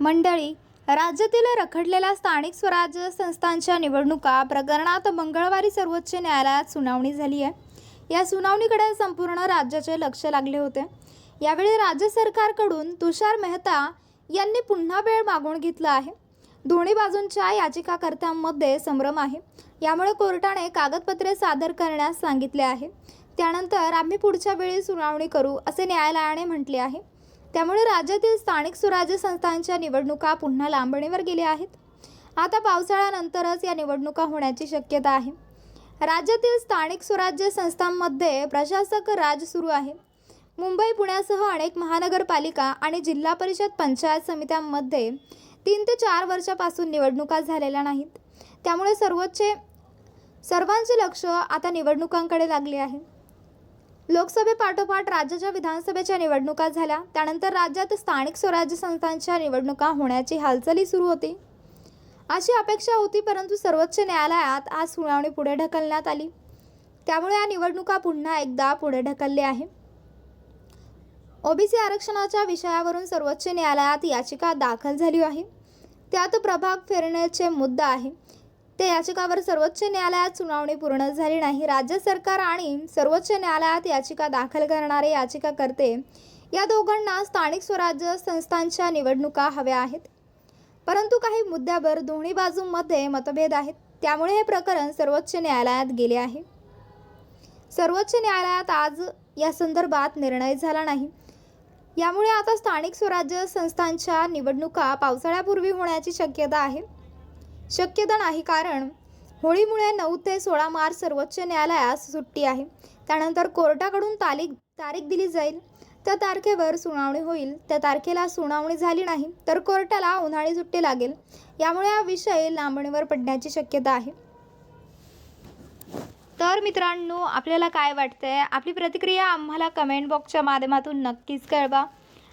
मंडळी राज्यातील रखडलेल्या स्थानिक स्वराज्य संस्थांच्या निवडणुका प्रकरणात मंगळवारी सर्वोच्च न्यायालयात सुनावणी झाली आहे. या सुनावणीकडे संपूर्ण राज्याचे लक्ष लागले होते. यावेळी राज्य सरकारकडून तुषार मेहता यांनी पुन्हा वेळ मागून घेतला आहे. दोन्ही बाजूंच्या याचिकाकर्त्यांमध्ये संभ्रम आहे. यामुळे कोर्टाने कागदपत्रे सादर करण्यास सांगितले आहे. त्यानंतर आम्ही पुढच्या वेळी सुनावणी करू असे न्यायालयाने म्हटले आहे. त्यामुळे राज्यातील स्थानिक स्वराज्य संस्थांच्या निवडणुका पुन्हा लांबणीवर गेल्या आहेत. आता पावसाळ्यानंतरच या निवडणुका होण्याची शक्यता आहे. राज्यातील स्थानिक स्वराज्य संस्थांमध्ये प्रशासक राज सुरू आहे. मुंबई पुण्यासह अनेक महानगरपालिका आणि जिल्हा परिषद पंचायत समित्यांमध्ये तीन ते चार वर्षापासून निवडणुका झालेल्या नाहीत. त्यामुळे सर्वोच्च सर्वांचे लक्ष आता निवडणुकांकडे लागले आहे. लोकसभेपाठोपाठ राज्याच्या विधानसभेच्या निवडणुका झाल्या. त्यानंतर राज्यात स्थानिक स्वराज्य संस्थांच्या निवडणुका होण्याची हालचाली सुरू होती. अशी अपेक्षा होती परंतु सर्वोच्च न्यायालयात आज सुनावणी पुढे ढकलण्यात आली. त्यामुळे या निवडणुका पुन्हा एकदा पुढे ढकलली आहे. ओबीसी आरक्षणाच्या विषयावरून सर्वोच्च न्यायालयात याचिका दाखल झाली आहे. त्यात प्रभाग फेरण्याचे मुद्दा आहे. त्या याचिकावर सर्वोच्च न्यायालयात सुनावणी पूर्ण झाली नाही. राज्य सरकार आणि सर्वोच्च न्यायालयात याचिका दाखल करणारे याचिकाकर्ते या दोघांना स्थानिक स्वराज्य संस्थांच्या निवडणुका हव्या आहेत. परंतु काही मुद्द्यावर दोन्ही बाजूंमध्ये मतभेद आहेत. त्यामुळे हे प्रकरण सर्वोच्च न्यायालयात गेले आहे. सर्वोच्च न्यायालयात आज या संदर्भात निर्णय झाला नाही. यामुळे आता स्थानिक स्वराज्य संस्थांच्या निवडणुका पावसाळ्यापूर्वी होण्याची शक्यता आहे. शक्यता नाही कारण होळीमुळे नऊ ते सोळा मार्च सर्वोच्च न्यायालयास सुट्टी आहे. त्यानंतर कोर्टाकडून तारीख तारीख दिली जाईल. त्या तारखेवर सुनावणी होईल. त्या तारखेला सुनावणी झाली नाही तर कोर्टाला उन्हाळी सुट्टी लागेल. यामुळे हा विषय लांबणीवर पडण्याची शक्यता आहे. तर मित्रांनो आपल्याला काय वाटतंय? आपली प्रतिक्रिया आम्हाला कमेंट बॉक्सच्या माध्यमातून नक्कीच कळवा.